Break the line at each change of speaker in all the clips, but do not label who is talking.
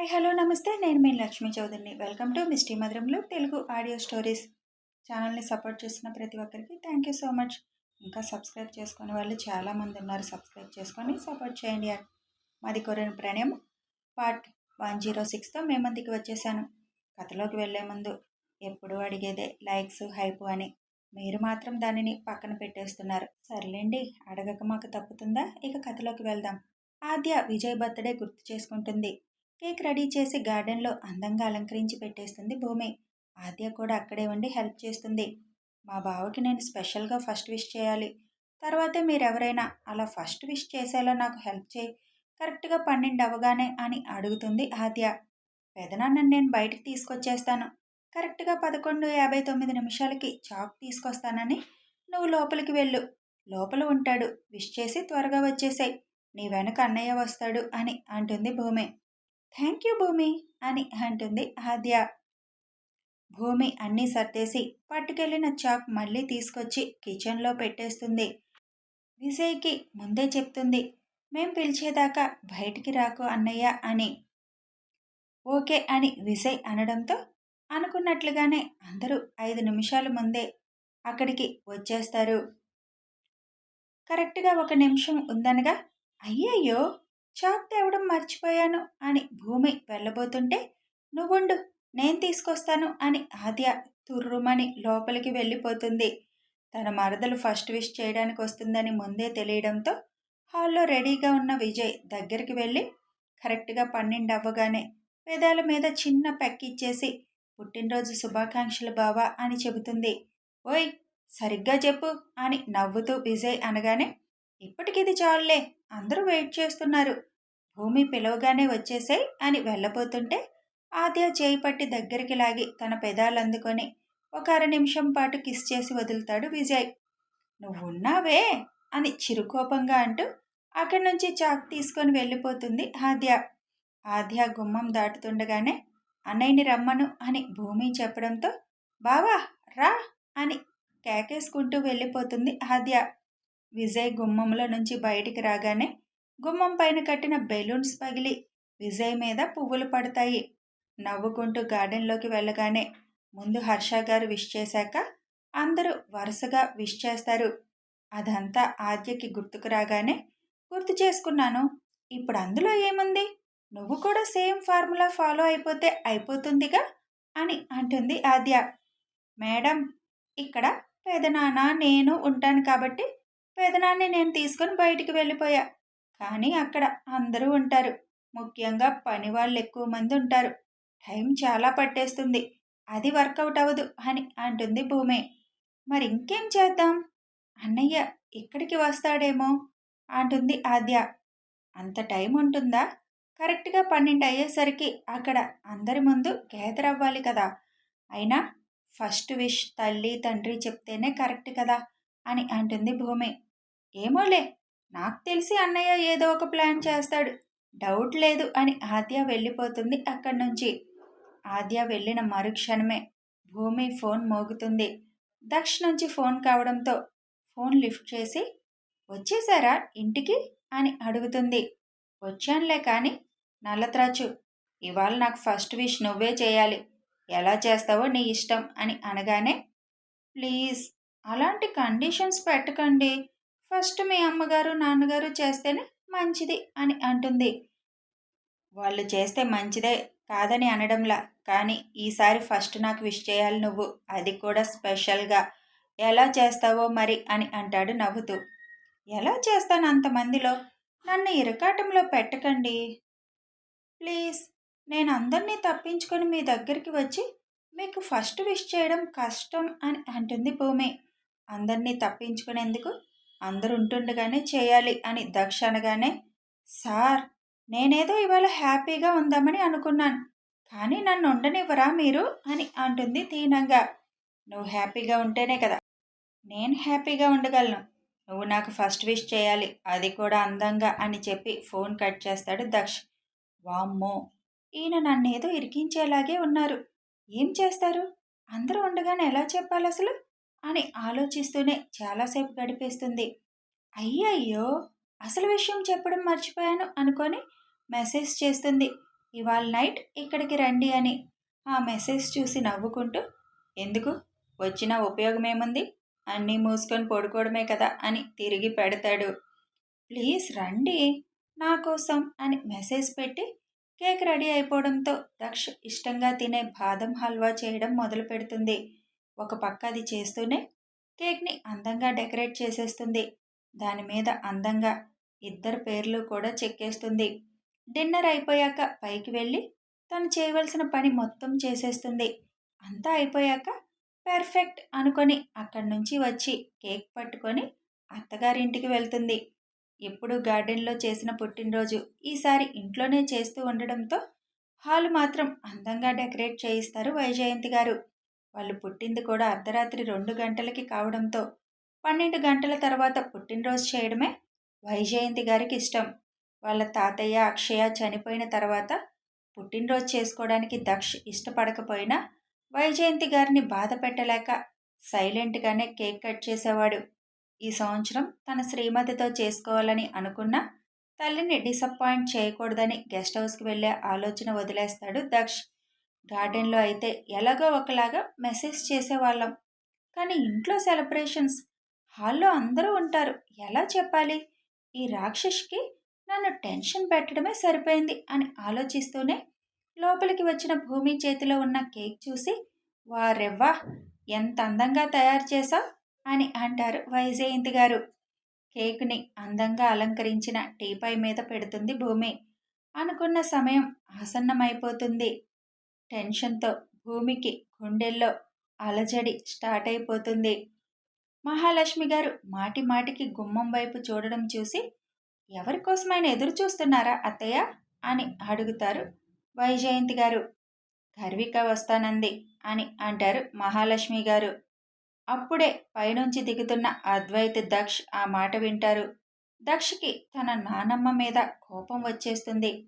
Hi hello నమస్తే. నేను మీ లక్ష్మీ చౌదరిని. వెల్కమ్ టు మిస్టీ మధురంలో తెలుగు ఆడియో స్టోరీస్. ఛానల్ని సపోర్ట్ చేస్తున్న ప్రతి ఒక్కరికి థ్యాంక్ యూ సో మచ్. ఇంకా సబ్స్క్రైబ్ చేసుకునే వాళ్ళు చాలామంది ఉన్నారు. సబ్స్క్రైబ్ చేసుకొని సపోర్ట్ చేయండి. మాది కొరిన ప్రణయం. పార్ట్ వన్ జీరో సిక్స్తో మేము మందికి వచ్చేసాను. కథలోకి వెళ్ళే ముందు ఎప్పుడు అడిగేదే లైక్స్ హైప్ అని. మీరు మాత్రం దానిని పక్కన పెట్టేస్తున్నారు. సర్లేండి అడగక మాకు తప్పుతుందా? ఇక కథలోకి వెళ్దాం. ఆద్య విజయ్ బర్త్డే గుర్తు చేసుకుంటుంది. కేక్ రెడీ చేసి గార్డెన్లో అందంగా అలంకరించి పెట్టేస్తుంది భూమి. ఆద్య కూడా అక్కడే ఉండి హెల్ప్ చేస్తుంది. మా బావకి నేను స్పెషల్గా ఫస్ట్ విష్ చేయాలి. తర్వాతే మీరెవరైనా అలా ఫస్ట్ విష్ చేసేలా నాకు హెల్ప్ చేయి. కరెక్ట్గా పన్నెండు అవగానే అని అడుగుతుంది ఆద్య. పెదనాన్నని నేను బయటికి తీసుకొచ్చేస్తాను. కరెక్ట్గా పదకొండు యాభై తొమ్మిది నిమిషాలకి చాక్ తీసుకొస్తానని నువ్వు లోపలికి వెళ్ళు. లోపల ఉంటాడు. విష్ చేసి త్వరగా వచ్చేసాయి. నీ వెనక అన్నయ్య వస్తాడు అని అంటుంది భూమి. థ్యాంక్ యూ భూమి అని అంటుంది ఆద్య. భూమి అన్నీ సర్దేసి పట్టుకెళ్ళిన చాక్ మళ్ళీ తీసుకొచ్చి కిచెన్లో పెట్టేస్తుంది. విజయ్కి ముందే చెప్తుంది మేం పిలిచేదాకా బయటికి రాకు అన్నయ్య అని. ఓకే అని విజయ్ అనడంతో అనుకున్నట్లుగానే అందరూ ఐదు నిమిషాల ముందే అక్కడికి వచ్చేస్తారు. కరెక్ట్గా ఒక నిమిషం ఉందనగా అయ్యయ్యో! చాక్ తేవడం మర్చిపోయాను అని భూమి వెళ్ళబోతుంటే నువ్వుండు నేను తీసుకొస్తాను అని ఆద్య తుర్రుమని లోపలికి వెళ్ళిపోతుంది. తన మరదలు ఫస్ట్ విష్ చేయడానికి వస్తుందని ముందే తెలియడంతో హాల్లో రెడీగా ఉన్న విజయ్ దగ్గరికి వెళ్ళి కరెక్ట్గా పన్నెండు అవ్వగానే పెదాల మీద చిన్న పెక్కిచ్చేసి పుట్టినరోజు శుభాకాంక్షలు బావా అని చెబుతుంది. ఓయ్ సరిగ్గా చెప్పు అని నవ్వుతూ విజయ్ అనగానే ఇప్పటికిది చాలులే అందరూ వెయిట్ చేస్తున్నారు. భూమి పిలవగానే వచ్చేసాయి అని వెళ్ళబోతుంటే ఆద్య చేయి పట్టి దగ్గరికి లాగి తన పెదాలందుకొని ఒక అర నిమిషం పాటు కిస్ చేసి వదులుతాడు విజయ్. నువ్వున్నావే? అని చిరుకోపంగా అంటూ అక్కడి నుంచి చాక్ తీసుకొని వెళ్ళిపోతుంది ఆద్య. ఆద్య గుమ్మం దాటుతుండగానే అన్నయ్యని రమ్మను అని భూమి చెప్పడంతో బావా రా అని కేకేసుకుంటూ వెళ్ళిపోతుంది ఆద్య. విజయ్ గుమ్మంలో నుంచి బయటికి రాగానే గుమ్మం పైన కట్టిన బెలూన్స్ పగిలి విజయ్ మీద పువ్వులు పడతాయి. నవ్వుకుంటూ గార్డెన్లోకి వెళ్ళగానే ముందు హర్ష గారు విష్ చేశాక అందరూ వరుసగా విష్ చేస్తారు. అదంతా ఆద్యకి గుర్తుకు రాగానే గుర్తు చేసుకున్నాను. ఇప్పుడు అందులో ఏముంది? నువ్వు కూడా సేమ్ ఫార్ములా ఫాలో అయిపోతే అయిపోతుందిగా అని అంటుంది ఆద్య. మేడం ఇక్కడ పెదనాన్న నేను ఉంటాను కాబట్టి పెదనాన్ని నేను తీసుకొని బయటికి వెళ్ళిపోయా. కానీ అక్కడ అందరూ ఉంటారు. ముఖ్యంగా పని వాళ్ళు ఎక్కువ మంది ఉంటారు. టైం చాలా పట్టేస్తుంది. అది వర్కౌట్ అవ్వదు అని అంటుంది భూమి. మరి ఇంకేం చేద్దాం? అన్నయ్య ఇక్కడికి వస్తాడేమో అంటుంది ఆద్య. అంత టైం ఉంటుందా? కరెక్ట్గా పన్నెండు అయ్యేసరికి అక్కడ అందరి ముందు గ్యాదర్ అవ్వాలి కదా. అయినా ఫస్ట్ విష్ తల్లి తండ్రి చెప్తేనే కరెక్ట్ కదా అని అంటుంది భూమి. ఏమోలే నాకు తెలిసి అన్నయ్య ఏదో ఒక ప్లాన్ చేస్తాడు. డౌట్ లేదు అని ఆద్య వెళ్ళిపోతుంది అక్కడి నుంచి. ఆద్య వెళ్ళిన మరుక్షణమే భూమి ఫోన్ మోగుతుంది. దక్ష్ నుంచి ఫోన్ కావడంతో ఫోన్ లిఫ్ట్ చేసి వచ్చేసారా ఇంటికి? అని అడుగుతుంది. వచ్చానులే కానీ నల్లత్రాచు ఇవాళ నాకు ఫస్ట్ విష్ నువ్వే చేయాలి. ఎలా చేస్తావో నీ ఇష్టం అని అనగానే ప్లీజ్ అలాంటి కండిషన్స్ పెట్టకండి. ఫస్ట్ మీ అమ్మగారు నాన్నగారు చేస్తేనే మంచిది అని అంటుంది. వాళ్ళు చేస్తే మంచిదే కాదని అనడంలా. కానీ ఈసారి ఫస్ట్ నాకు విష్ చేయాలి నువ్వు. అది కూడా స్పెషల్గా. ఎలా చేస్తావో మరి అని అంటాడు నవ్వుతూ. ఎలా చేస్తాను అంతమందిలో నన్ను ఇరకాటంలో పెట్టకండి. ప్లీజ్ నేను అందరినీ తప్పించుకొని మీ దగ్గరికి వచ్చి మీకు ఫస్ట్ విష్ చేయడం కష్టం అని అంటుంది భూమి. అందరినీ తప్పించుకునేందుకు అందరు ఉంటుండగానే చేయాలి అని దక్ష అనగానే సార్ నేనేదో ఇవాళ హ్యాపీగా ఉందామని అనుకున్నాను కానీ నన్ను ఉండనివ్వరా మీరు? అని అంటుంది దీనంగా. నువ్వు హ్యాపీగా ఉంటేనే కదా నేను హ్యాపీగా ఉండగలను నువ్వు నాకు ఫస్ట్ విష్ చేయాలి అది కూడా అందంగా అని చెప్పి ఫోన్ కట్ చేస్తాడు దక్ష్. వామ్మో ఈయన నన్నేదో ఇరికించేలాగే ఉన్నారు ఏం చేస్తారు? అందరూ ఉండగానే ఎలా చెప్పాలి అసలు అని ఆలోచిస్తూనే చాలాసేపు గడిపేస్తుంది. అయ్యయ్యో! అసలు విషయం చెప్పడం మర్చిపోయాను అనుకొని మెసేజ్ చేస్తుంది. ఇవాళ నైట్ ఇక్కడికి రండి అని. ఆ మెసేజ్ చూసి నవ్వుకుంటూ ఎందుకు? వచ్చిన ఉపయోగం ఏముంది అన్నీ మూసుకొని పడుకోవడమే కదా అని తిరిగి పెడతాడు. ప్లీజ్ రండి నా కోసం అని మెసేజ్ పెట్టి కేక్ రెడీ అయిపోవడంతో దక్ష ఇష్టంగా తినే బాదం హల్వా చేయడం మొదలు పెడుతుంది ఒక పక్క అది చేస్తూనే కేక్ని అందంగా డెకరేట్ చేసేస్తుంది. దాని మీద అందంగా ఇద్దరు పేర్లు కూడా చెక్కేస్తుంది. డిన్నర్ అయిపోయాక పైకి వెళ్ళి తను చేయవలసిన పని మొత్తం చేసేస్తుంది. అంతా అయిపోయాక పెర్ఫెక్ట్ అనుకొని అక్కడి నుంచి వచ్చి కేక్ పట్టుకొని అత్తగారింటికి వెళ్తుంది. ఎప్పుడు గార్డెన్లో చేసిన పుట్టినరోజు ఈసారి ఇంట్లోనే చేస్తూ ఉండడంతో హాల్ మాత్రం అందంగా డెకరేట్ చేయిస్తారు వైజయంతి గారు. వాళ్ళు పుట్టింది కూడా అర్ధరాత్రి రెండు గంటలకి కావడంతో పన్నెండు గంటల తర్వాత పుట్టినరోజు చేయడమే వైజయంతి గారికి ఇష్టం. వాళ్ళ తాతయ్య అక్షయ చనిపోయిన తర్వాత పుట్టినరోజు చేసుకోవడానికి దక్ష్ ఇష్టపడకపోయినా వైజయంతి గారిని బాధ పెట్టలేక సైలెంట్గానే కేక్ కట్ చేసేవాడు. ఈ సంవత్సరం తన శ్రీమతితో చేసుకోవాలని అనుకున్న తల్లిని డిసప్పాయింట్ చేయకూడదని గెస్ట్ హౌస్కి వెళ్ళే ఆలోచన వదిలేస్తాడు దక్ష్. గార్డెన్లో అయితే ఎలాగో ఒకలాగా మెసేజ్ చేసేవాళ్ళం. కానీ ఇంట్లో సెలబ్రేషన్స్ హాల్లో అందరూ ఉంటారు. ఎలా చెప్పాలి? ఈ రాక్షస్కి నన్ను టెన్షన్ పెట్టడమే సరిపోయింది అని ఆలోచిస్తూనే లోపలికి వచ్చిన భూమి చేతిలో ఉన్న కేక్ చూసి వారెవ్వా ఎంత అందంగా తయారు చేశావు? అని అంటారు వైజయంతి గారు. కేకుని అందంగా అలంకరించిన టీపై మీద పెడుతుంది భూమి. అనుకున్న సమయం ఆసన్నమైపోతుంది. టెన్షన్తో భూమికి గుండెల్లో అలజడి స్టార్ట్ అయిపోతుంది. మహాలక్ష్మి గారు మాటి మాటికి గుమ్మం వైపు చూడడం చూసి ఎవరి కోసమైనా ఎదురు చూస్తున్నారా అత్తయ్య? అని అడుగుతారు వైజయంతి గారు. గర్విక వస్తానంది అని అంటారు మహాలక్ష్మి గారు. అప్పుడే పైనుంచి దిగుతున్న అద్వైత దక్ష్ ఆ మాట వింటారు. దక్షకి తన నానమ్మ మీద కోపం వచ్చేస్తుంది.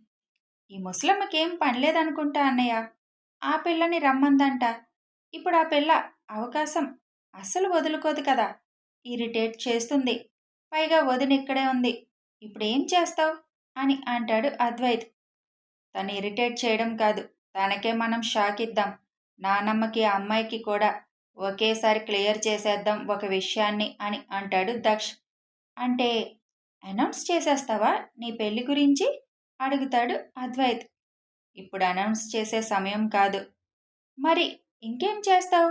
ఈ ముసలమ్మకేం పనిలేదనుకుంటా అన్నయ్య? ఆ పిల్లని రమ్మందంట. ఇప్పుడు ఆ పిల్ల అవకాశం అస్సలు వదులుకోదు కదా. ఇరిటేట్ చేస్తుంది. పైగా వదిన ఇక్కడే ఉంది. ఇప్పుడేం చేస్తావు? అని అంటాడు అద్వైత్. తను ఇరిటేట్ చేయడం కాదు. తనకే మనం షాక్ ఇద్దాం. నానమ్మకి అమ్మాయికి కూడా ఒకేసారి క్లియర్ చేసేద్దాం ఒక విషయాన్ని అని అంటాడు దక్ష్. అంటే అనౌన్స్ చేసేస్తావా నీ పెళ్ళి గురించి? అడుగుతాడు అద్వైత్. ఇప్పుడు అనౌన్స్ చేసే సమయం కాదు. మరి ఇంకేం చేస్తావు?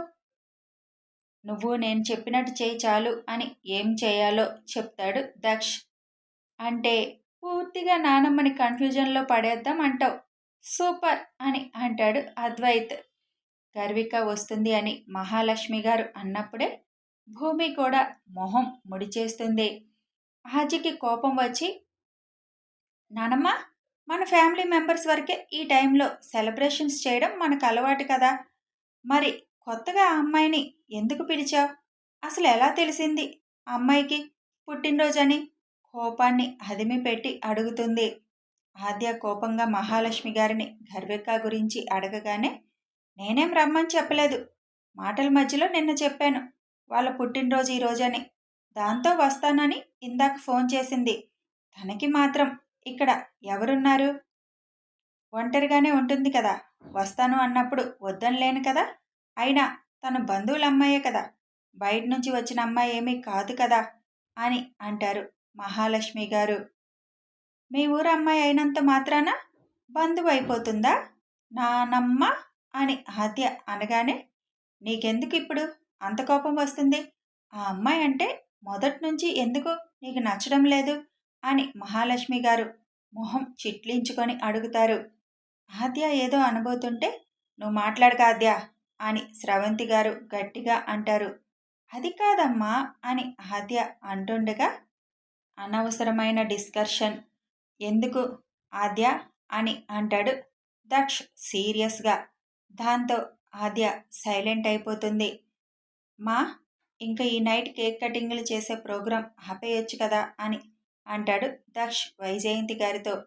నువ్వు నేను చెప్పినట్టు చేయి చాలు అని ఏం చేయాలో చెప్తాడు దక్ష్. అంటే పూర్తిగా నానమ్మని కన్ఫ్యూజన్లో పడేద్దాం అంటావు. సూపర్ అని అంటాడు అద్వైత్. గర్విక వస్తుంది అని మహాలక్ష్మి గారు అన్నప్పుడే భూమి కూడా మొహం ముడిచేస్తుంది. ఆజికి కోపం వచ్చి నానమ్మ మన ఫ్యామిలీ మెంబర్స్ వరకే ఈ టైంలో సెలబ్రేషన్స్ చేయడం మనకు అలవాటు కదా. మరి కొత్తగా ఆ అమ్మాయిని ఎందుకు పిలిచావు? అసలు ఎలా తెలిసింది అమ్మాయికి? పుట్టినరోజని కోపాన్ని అదిమి పెట్టి అడుగుతుంది. ఆద్య కోపంగా మహాలక్ష్మి గారిని గర్విక గురించి అడగగానే నేనేం రమ్మని చెప్పలేదు. మాటల మధ్యలో నిన్న చెప్పాను. వాళ్ళ పుట్టినరోజు ఈరోజని దాంతో వస్తానని ఇందాక ఫోన్ చేసింది. తనకి మాత్రం ఇక్కడ ఎవరున్నారు? ఒంటరిగానే ఉంటుంది కదా. వస్తాను అన్నప్పుడు వద్దని లేను కదా. అయినా తన బంధువుల అమ్మాయే కదా. బయట నుంచి వచ్చిన అమ్మాయి ఏమీ కాదు కదా అని అంటారు మహాలక్ష్మి గారు. మీ ఊరు అమ్మాయి అయినంత మాత్రాన బంధువు అయిపోతుందా? నానమ్మ అని హత్య అనగానే నీకెందుకు ఇప్పుడు? అంత కోపం వస్తుంది. ఆ అమ్మాయి అంటే మొదటి నుంచి ఎందుకు? నీకు నచ్చడం లేదు. అని మహాలక్ష్మి గారు మొహం చిట్లించుకొని అడుగుతారు. ఆద్య ఏదో అనబోతుంటే నువ్వు మాట్లాడక ఆద్య అని స్రవంతి గారు గట్టిగా అంటారు. అది కాదమ్మా అని ఆద్య అంటుండగా అనవసరమైన డిస్కర్షన్. ఎందుకు ఆద్య అని అంటాడు దక్ష్ సీరియస్గా. దాంతో ఆద్య సైలెంట్ అయిపోతుంది. మా ఇంకా ఈ నైట్ కేక్ కటింగ్లు చేసే ప్రోగ్రాం ఆపేయొచ్చు కదా అని అంటాడు దక్ష్ వైజయంతి గారితో.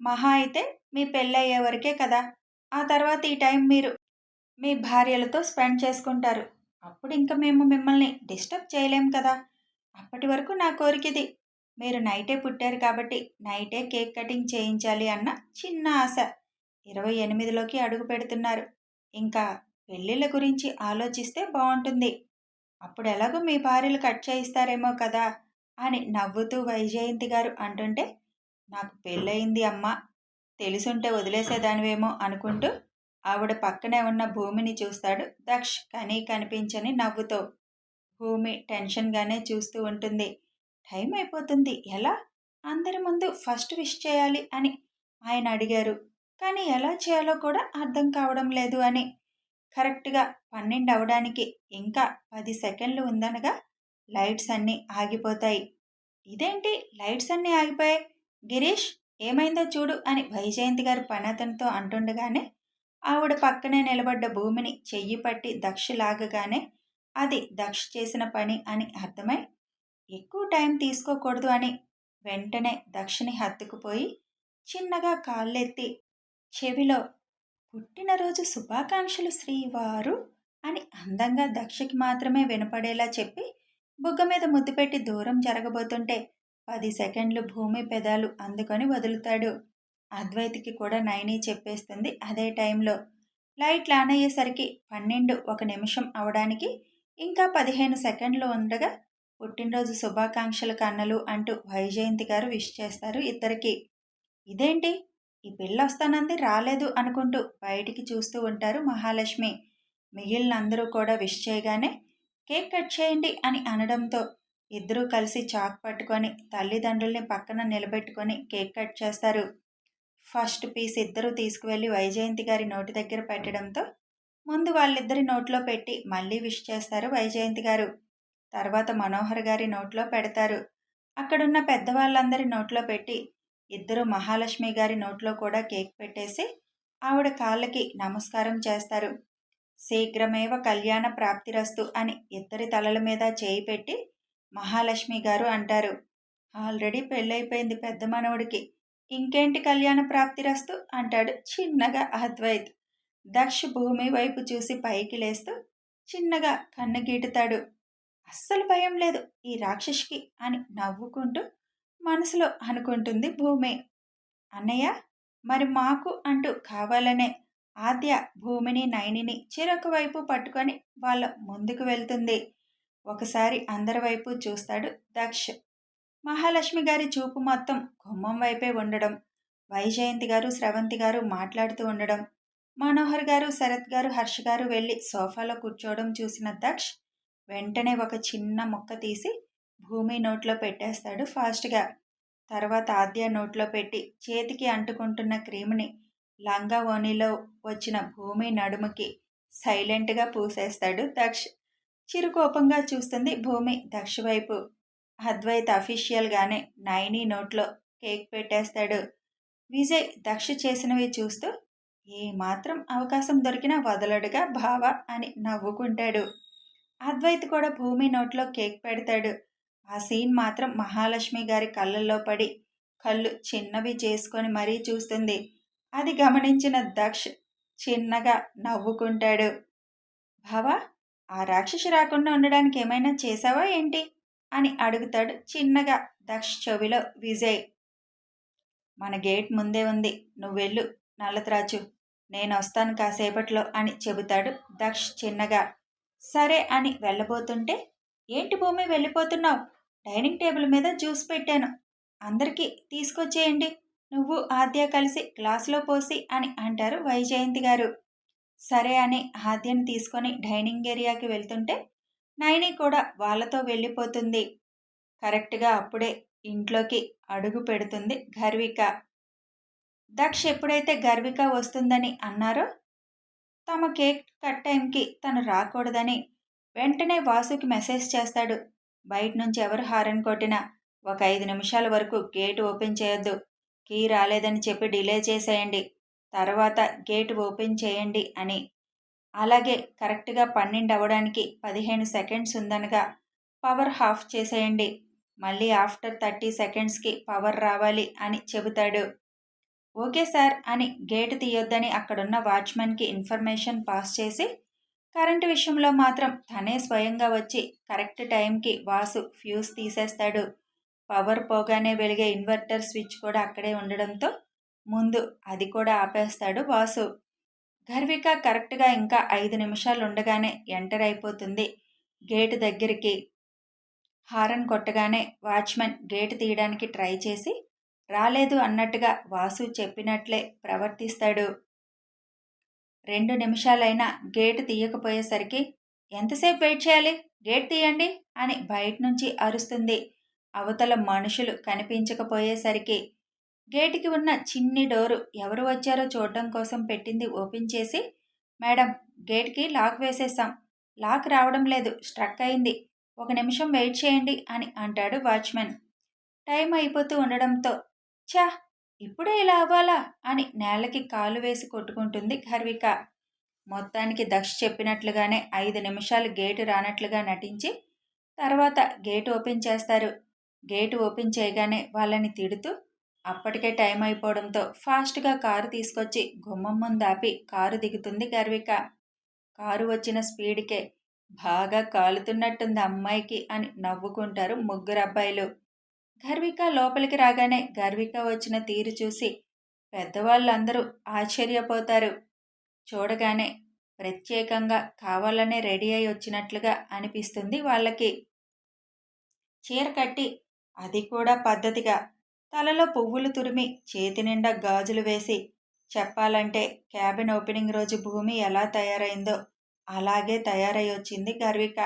మహా అయితే మీ పెళ్ళయ్యే వరకే కదా. ఆ తర్వాత ఈ టైం మీరు మీ భార్యలతో స్పెండ్ చేసుకుంటారు. అప్పుడు ఇంకా మేము మిమ్మల్ని డిస్టర్బ్ చేయలేం కదా. అప్పటి వరకు నా కోరికది. మీరు నైటే పుట్టారు కాబట్టి నైటే కేక్ కటింగ్ చేయించాలి అన్న చిన్న ఆశ. ఇరవై ఎనిమిదిలోకి అడుగు పెడుతున్నారు. ఇంకా పెళ్ళిళ్ళ గురించి ఆలోచిస్తే బాగుంటుంది. అప్పుడు ఎలాగో మీ భార్యలు కట్ చేయిస్తారేమో కదా. అని నవ్వుతూ వైజయంతి గారు అంటుంటే నాకు పెళ్ళయింది అమ్మ తెలుసుంటే వదిలేసేదానివేమో అనుకుంటూ ఆవిడ పక్కనే ఉన్న భూమిని చూస్తాడు దక్ష్. కనీ కనిపించని నవ్వుతో భూమి టెన్షన్గానే చూస్తూ ఉంటుంది. టైం అయిపోతుంది ఎలా? అందరి ముందు ఫస్ట్ విష్ చేయాలి అని ఆయన అడిగారు. కానీ ఎలా చేయాలో కూడా అర్థం కావడం లేదు అని. కరెక్ట్గా పన్నెండు అవడానికి ఇంకా పది సెకండ్లు ఉందనగా లైట్స్ అన్నీ ఆగిపోతాయి. ఇదేంటి? లైట్స్ అన్నీ ఆగిపోయాయి? గిరీష్ ఏమైందో చూడు అని వైజయంతి గారు పనతనితో అంటుండగానే ఆవిడ పక్కనే నిలబడ్డ భూమిని చెయ్యి పట్టి దక్ష లాగగానే అది దక్ష చేసిన పని అని అర్థమై ఎక్కువ టైం తీసుకోకూడదు అని వెంటనే దక్షిణి హత్తుకుపోయి చిన్నగా కాళ్ళెత్తి చెవిలో పుట్టినరోజు శుభాకాంక్షలు శ్రీవారు అని అందంగా దక్షకి మాత్రమే వినపడేలా చెప్పి బుగ్గ మీద ముద్దు పెట్టి దూరం జరగబోతుంటే పది సెకండ్లు భూమి పెదాలు అందుకొని వదులుతాడు. అద్వైతికి కూడా నైని చెప్పేస్తుంది అదే టైంలో. లైట్ ఆన్ అయ్యేసరికి పన్నెండు ఒక నిమిషం అవడానికి ఇంకా పదిహేను సెకండ్లు ఉండగా పుట్టినరోజు శుభాకాంక్షలు కన్నలు అంటూ వైజయంతి గారు విష్ చేస్తారు ఇద్దరికి. ఇదేంటి? ఈ పిల్ల వస్తానంది రాలేదు అనుకుంటూ బయటికి చూస్తూ ఉంటారు మహాలక్ష్మి. మిగిలిన అందరూ కూడా విష్ చేయగానే కేక్ కట్ చేయండి అని అనడంతో ఇద్దరూ కలిసి చాక్ పట్టుకొని తల్లిదండ్రుల్ని పక్కన నిలబెట్టుకొని కేక్ కట్ చేస్తారు. ఫస్ట్ పీస్ ఇద్దరూ తీసుకువెళ్ళి వైజయంతి గారి నోటి దగ్గర పెట్టడంతో ముందు వాళ్ళిద్దరి నోట్లో పెట్టి మళ్ళీ విష్ చేస్తారు వైజయంతి గారు. తర్వాత మనోహర్ గారి నోట్లో పెడతారు. అక్కడున్న పెద్దవాళ్ళందరి నోట్లో పెట్టి ఇద్దరు మహాలక్ష్మి గారి నోట్లో కూడా కేక్ పెట్టేసి ఆవిడ కాళ్ళకి నమస్కారం చేస్తారు. శీఘ్రమేవ కళ్యాణ ప్రాప్తిరస్తు అని ఇద్దరి తలల మీద చేయి పెట్టి మహాలక్ష్మి గారు అంటారు. ఆల్రెడీ పెళ్ళైపోయింది పెద్ద మనవడికి. ఇంకేంటి కళ్యాణ ప్రాప్తిరస్తు? అంటాడు చిన్నగా అద్వైత్. దక్ష భూమి వైపు చూసి పైకి లేస్తూ చిన్నగా కన్ను గీటుతాడు. అస్సలు భయం లేదు ఈ రాక్షసికి అని నవ్వుకుంటూ మనసులో అనుకుంటుంది భూమి. అన్నయ్య మరి మాకు అంటూ కావాలనే ఆద్య భూమిని నయనిని చెరొక వైపు పట్టుకొని వాళ్ళ ముందుకు వెళ్తుంది. ఒకసారి అందరి వైపు చూస్తాడు దక్ష్. మహాలక్ష్మి గారి చూపు మొత్తం గుమ్మం వైపే ఉండడం. వైజయంతి గారు స్రవంతి గారు మాట్లాడుతూ ఉండడం. మనోహర్ గారు శరత్ గారు హర్ష గారు వెళ్ళి సోఫాలో కూర్చోవడం చూసిన దక్ష్ వెంటనే ఒక చిన్న ముక్క తీసి భూమి నోట్లో పెట్టేస్తాడు ఫాస్ట్గా. తర్వాత ఆద్య నోట్లో పెట్టి చేతికి అంటుకుంటున్న క్రీమ్ని లంగా ఓణిలో వచ్చిన భూమి నడుముకి సైలెంట్గా పూసేస్తాడు దక్ష్. చిరుకోపంగా చూస్తుంది భూమి. దక్ష వైపు అద్వైత్ అఫీషియల్గానే నైనీ నోట్లో కేక్ పెట్టేస్తాడు. విజయ్ దక్ష చేసినవి చూస్తూ ఏ మాత్రం అవకాశం దొరికినా వదలడుగా భావ అని నవ్వుకుంటాడు. అద్వైత్ కూడా భూమి నోట్లో కేక్ పెడతాడు. ఆ సీన్ మాత్రం మహాలక్ష్మి గారి కళ్ళల్లో పడి కళ్ళు చిన్నవి చేసుకొని మరీ చూస్తుంది. అది గమనించిన దక్ష్ చిన్నగా నవ్వుకుంటాడు. బావా ఆ రాక్షసి రాకుండా ఉండడానికి ఏమైనా చేసావా ఏంటి? అని అడుగుతాడు చిన్నగా దక్ష్ చెవిలో విజయ్. మన గేట్ ముందే ఉంది. నువ్వెళ్ళు నల్లత్రాచు నేను వస్తాను కాసేపట్లో అని చెబుతాడు దక్ష్ చిన్నగా. సరే అని వెళ్ళబోతుంటే ఏంటి భూమి వెళ్ళిపోతున్నావు? డైనింగ్ టేబుల్ మీద జ్యూస్ పెట్టాను. అందరికీ తీసుకొచ్చేయండి నువ్వు ఆద్య కలిసి గ్లాసులో పోసి అని అంటారు వైజయంతి గారు. సరే అని ఆద్యను తీసుకొని డైనింగ్ ఏరియాకి వెళ్తుంటే నైని కూడా వాళ్ళతో వెళ్ళిపోతుంది. కరెక్ట్గా అప్పుడే ఇంట్లోకి అడుగు పెడుతుంది గర్విక. దక్ష ఎప్పుడైతే గర్విక వస్తుందని అన్నారో తమ కేక్ కట్ టైంకి తను రాకూడదని వెంటనే వాసుకి మెసేజ్ చేస్తాడు. బయట నుంచి ఎవరు హారన్ కొట్టినా ఒక ఐదు నిమిషాల వరకు గేట్ ఓపెన్ చేయొద్దు. కీ రాలేదని చెప్పి డిలే చేసేయండి. తర్వాత గేట్ ఓపెన్ చేయండి అని. అలాగే కరెక్ట్గా పన్నెండు అవ్వడానికి పదిహేను సెకండ్స్ ఉందనగా పవర్ హాఫ్ చేసేయండి. మళ్ళీ ఆఫ్టర్ థర్టీ సెకండ్స్కి పవర్ రావాలి అని చెబుతాడు. ఓకే సార్ అని గేట్ తీయొద్దని అక్కడున్న వాచ్మెన్కి ఇన్ఫర్మేషన్ పాస్ చేసి కరెంటు విషయంలో మాత్రం తనే స్వయంగా వచ్చి కరెక్ట్ టైంకి వాసు ఫ్యూజ్ తీసేస్తాడు. పవర్ పోగానే వెలిగే ఇన్వర్టర్ స్విచ్ కూడా అక్కడే ఉండడంతో ముందు అది కూడా ఆపేస్తాడు వాసు గర్విక కరెక్ట్గా ఇంకా ఐదు నిమిషాలు ఉండగానే ఎంటర్ అయిపోతుంది. గేటు దగ్గరికి హారన్ కొట్టగానే వాచ్మెన్ గేటు తీయడానికి ట్రై చేసి రాలేదు అన్నట్టుగా వాసు చెప్పినట్లే ప్రవర్తిస్తాడు. రెండు నిమిషాలైనా గేటు తీయకపోయేసరికి ఎంతసేపు వెయిట్ చేయాలి? గేట్ తీయండి అని బయట నుంచి అరుస్తుంది. అవతల మనుషులు కనిపించకపోయేసరికి గేటుకి ఉన్న చిన్ని డోరు ఎవరు వచ్చారో చూడడం కోసం పెట్టింది ఓపెన్ చేసి మేడం గేట్కి లాక్ వేసేసాం లాక్ రావడం లేదు స్ట్రక్ అయింది. ఒక నిమిషం వెయిట్ చేయండి అని అంటాడు వాచ్మెన్. టైం అయిపోతూ ఉండడంతో ఛా ఇప్పుడే ఇలా అవ్వాలా? అని నేలకి కాలు వేసి కొట్టుకుంటుంది గర్విక మొత్తానికి దక్ష చెప్పినట్లుగానే ఐదు నిమిషాలు గేటు రానట్లుగా నటించి తర్వాత గేటు ఓపెన్ చేస్తారు. గేటు ఓపెన్ చేయగానే వాళ్ళని తిడుతూ అప్పటికే టైం అయిపోవడంతో ఫాస్ట్గా కారు తీసుకొచ్చి గుమ్మం ముందు ఆపి కారు దిగుతుంది గర్విక. కారు వచ్చిన స్పీడ్కే బాగా కాలుతున్నట్టుంది అమ్మాయికి అని నవ్వుకుంటారు ముగ్గురు అబ్బాయిలు. గర్విక లోపలికి రాగానే గర్విక వచ్చిన తీరు చూసి పెద్దవాళ్ళందరూ ఆశ్చర్యపోతారు. చూడగానే ప్రత్యేకంగా కావాలనే రెడీ అయి వచ్చినట్లుగా అనిపిస్తుంది వాళ్ళకి. చీర కట్టి అది కూడా పద్ధతిగా. తలలో పువ్వులు తురిమి చేతి నిండా గాజులు వేసి చెప్పాలంటే క్యాబిన్ ఓపెనింగ్ రోజు భూమి ఎలా తయారైందో అలాగే తయారై వచ్చింది గర్విక.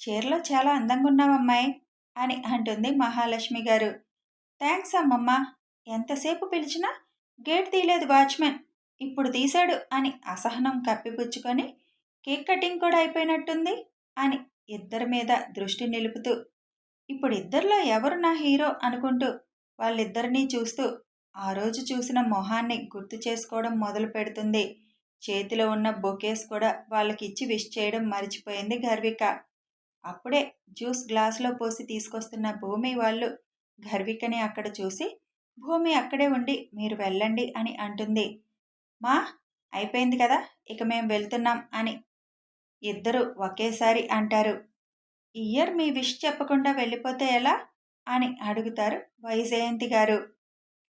చీరలో చాలా అందంగా ఉన్నావమ్మాయి అని అంటుంది మహాలక్ష్మి గారు. థ్యాంక్స్ అమ్మమ్మ. ఎంతసేపు పిలిచినా గేట్ తీయలేదు వాచ్మెన్. ఇప్పుడు తీశాడు అని అసహనం కప్పిపుచ్చుకొని కేక్ కటింగ్ కూడా అయిపోయినట్టుంది అని ఇద్దరి మీద దృష్టి నిలుపుతూ ఇప్పుడు ఇద్దరిలో ఎవరు నా హీరో అనుకుంటూ వాళ్ళిద్దరినీ చూస్తూ ఆ రోజు చూసిన మొహాన్ని గుర్తు చేసుకోవడం మొదలు పెడుతుంది. చేతిలో ఉన్న బొకేస్ కూడా వాళ్ళకి ఇచ్చి విష్ చేయడం మర్చిపోయింది గర్విక. అప్పుడే జ్యూస్ గ్లాసులో పోసి తీసుకొస్తున్న భూమి వాళ్ళు గర్వికని అక్కడ చూసి భూమి అక్కడే ఉండి మీరు వెళ్ళండి అని అంటుంది. మా అయిపోయింది కదా ఇక మేము వెళ్తున్నాం అని ఇద్దరు ఒకేసారి అంటారు. ఇయర్ మీ విష్ చెప్పకుండా వెళ్ళిపోతే ఎలా? అని అడుగుతారు వైజయంతి గారు.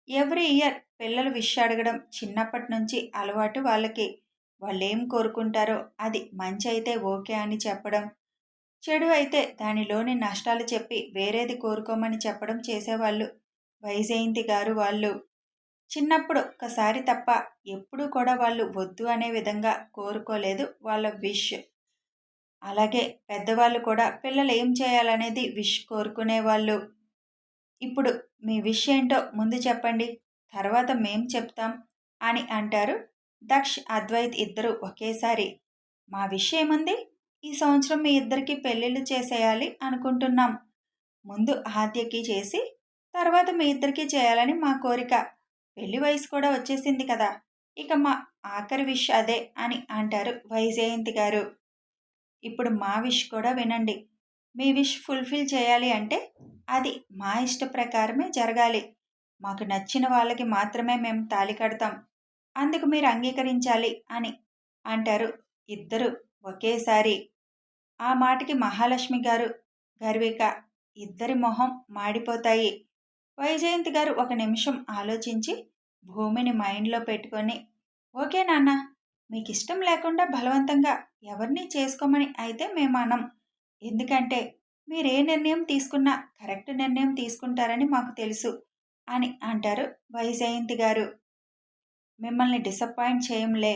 ఎవ్రీ ఇయర్ పిల్లలు విష్ అడగడం చిన్నప్పటి నుంచి అలవాటు వాళ్ళకి. వాళ్ళు ఏం కోరుకుంటారో అది మంచి అయితే ఓకే అని చెప్పడం. చెడు అయితే దానిలోని నష్టాలు చెప్పి వేరేది కోరుకోమని చెప్పడం చేసేవాళ్ళు వైజయంతి గారు వాళ్ళు. చిన్నప్పుడు ఒకసారి తప్ప ఎప్పుడూ కూడా వాళ్ళు వద్దు అనే విధంగా కోరుకోలేదు వాళ్ళ విష్. అలాగే పెద్దవాళ్ళు కూడా పిల్లలు ఏం చేయాలనేది విష్ కోరుకునేవాళ్ళు. ఇప్పుడు మీ విష్ ఏంటో ముందు చెప్పండి తర్వాత మేం చెప్తాం అని అంటారు దక్ష్ అద్వైత్ ఇద్దరు ఒకేసారి. మా విషయం ఏముంది? ఈ సంవత్సరం మీ ఇద్దరికి పెళ్ళిళ్ళు చేసేయాలి అనుకుంటున్నాం. ముందు ఆద్యకి చేసి తర్వాత మీ ఇద్దరికి చేయాలని మా కోరిక. పెళ్ళి వయసు కూడా వచ్చేసింది కదా ఇక మా ఆఖరి విష్ అదే అని అంటారు వైజయంతి గారు. ఇప్పుడు మా విష్ కూడా వినండి. మీ విష్ ఫుల్ఫిల్ చేయాలి అంటే అది మా ఇష్ట ప్రకారమే జరగాలి. మాకు నచ్చిన వాళ్ళకి మాత్రమే మేము తాలి కడతాం. అందుకు మీరు అంగీకరించాలి అని అంటారు ఇద్దరు ఒకేసారి. ఆ మాటకి మహాలక్ష్మి గారు గర్విక ఇద్దరి మొహం మాడిపోతాయి. వైజయంతి గారు ఒక నిమిషం ఆలోచించి భూమిని మైండ్లో పెట్టుకొని ఓకే నాన్న మీకు ఇష్టం లేకుండా బలవంతంగా ఎవరిని చేసుకోమని అయితే మేము అనం ఎందుకంటే మీరు ఏ నిర్ణయం తీసుకున్నా కరెక్ట్ నిర్ణయం తీసుకుంటారని మాకు తెలుసు అని అంటారు వైజయంతి గారు. మిమ్మల్ని డిసప్పాయింట్ చేయంలే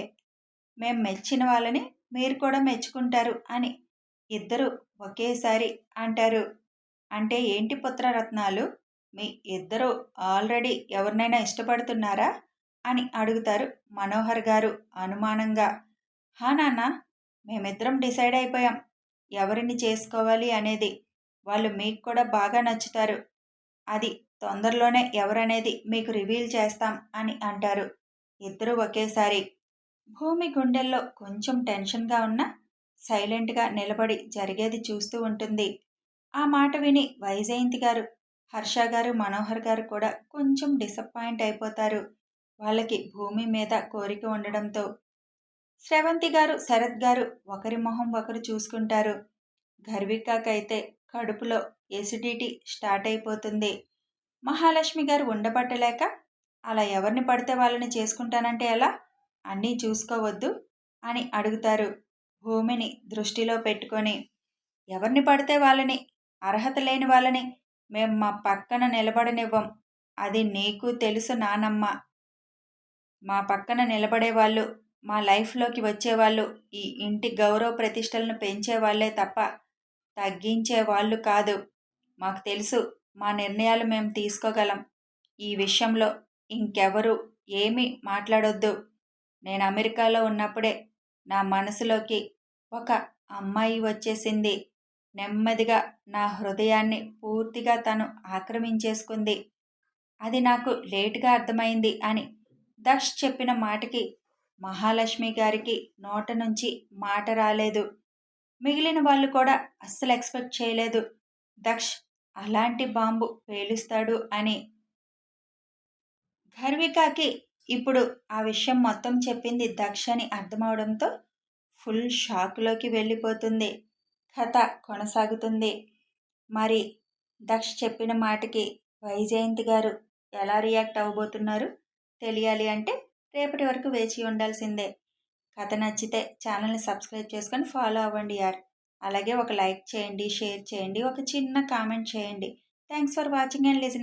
మేము మెచ్చిన వాళ్ళని మీరు కూడా మెచ్చుకుంటారు అని ఇద్దరు ఒకేసారి అంటారు. అంటే ఏంటి పుత్రరత్నాలు? మీ ఇద్దరు ఆల్రెడీ ఎవరినైనా ఇష్టపడుతున్నారా? అని అడుగుతారు మనోహర్ గారు అనుమానంగా. హా నాన్న మేమిద్దరం డిసైడ్ అయిపోయాం. ఎవరిని చేసుకోవాలి అనేది. వాళ్ళు మీకు కూడా బాగా నచ్చుతారు. అది తొందరలోనే ఎవరనేది మీకు రివీల్ చేస్తాం అని అంటారు. ఇద్దరు ఒకేసారి. భూమి గుండెల్లో కొంచెం టెన్షన్గా ఉన్న సైలెంట్గా నిలబడి జరిగేది చూస్తూ ఉంటుంది. ఆ మాట విని వైజయంతి గారు హర్ష గారు మనోహర్ గారు కూడా కొంచెం డిసప్పాయింట్ అయిపోతారు. వాళ్ళకి భూమి మీద కోరిక ఉండడంతో శ్రవంతి గారు శరత్ గారు ఒకరి మొహం ఒకరు చూసుకుంటారు. గర్వికాకైతే కడుపులో ఎసిడిటీ స్టార్ట్ అయిపోతుంది. మహాలక్ష్మి గారు ఉండబట్టలేక అలా ఎవరిని పడితే వాళ్ళని చేసుకుంటానంటే ఎలా? అన్నీ చూసుకోవద్దు అని అడుగుతారు. భూమిని దృష్టిలో పెట్టుకొని ఎవరిని పడితే వాళ్ళని? అర్హత లేని వాళ్ళని? మేము మా పక్కన నిలబడనివ్వం. అది నీకు తెలుసు నానమ్మ మా పక్కన నిలబడే వాళ్ళు మా లైఫ్లోకి వచ్చేవాళ్ళు ఈ ఇంటి గౌరవ ప్రతిష్టలను పెంచే వాళ్ళే తప్ప తగ్గించే వాళ్ళు కాదు. మాకు తెలుసు మా నిర్ణయాలు మేము తీసుకోగలం. ఈ విషయంలో ఇంకెవరు ఏమీ మాట్లాడొద్దు. నేను అమెరికాలో ఉన్నప్పుడే నా మనసులోకి ఒక అమ్మాయి వచ్చేసింది. నెమ్మదిగా నా హృదయాన్ని పూర్తిగా తను ఆక్రమించేసుకుంది. అది నాకు లేటుగా అర్థమైంది అని దక్ష్ చెప్పిన మాటకి మహాలక్ష్మి గారికి నోట నుంచి మాట రాలేదు. మిగిలిన వాళ్ళు కూడా అస్సలు ఎక్స్పెక్ట్ చేయలేదు. దక్ష్ అలాంటి బాంబు పేలుస్తాడు అని. గర్వికాకి ఇప్పుడు ఆ విషయం మొత్తం చెప్పింది దక్ష అని అర్థమవడంతో ఫుల్ షాక్లోకి వెళ్ళిపోతుంది. కథ కొనసాగుతుంది. మరి దక్ష చెప్పిన మాటకి వైజయంతి గారు ఎలా రియాక్ట్ అవ్వబోతున్నారు తెలియాలి అంటే రేపటి వరకు వేచి ఉండాల్సిందే. కథ నచ్చితే ఛానల్ని సబ్స్క్రైబ్ చేసుకొని ఫాలో అవ్వండి యార్. అలాగే ఒక లైక్ చేయండి షేర్ చేయండి ఒక చిన్న కామెంట్ చేయండి. Thanks for watching and listening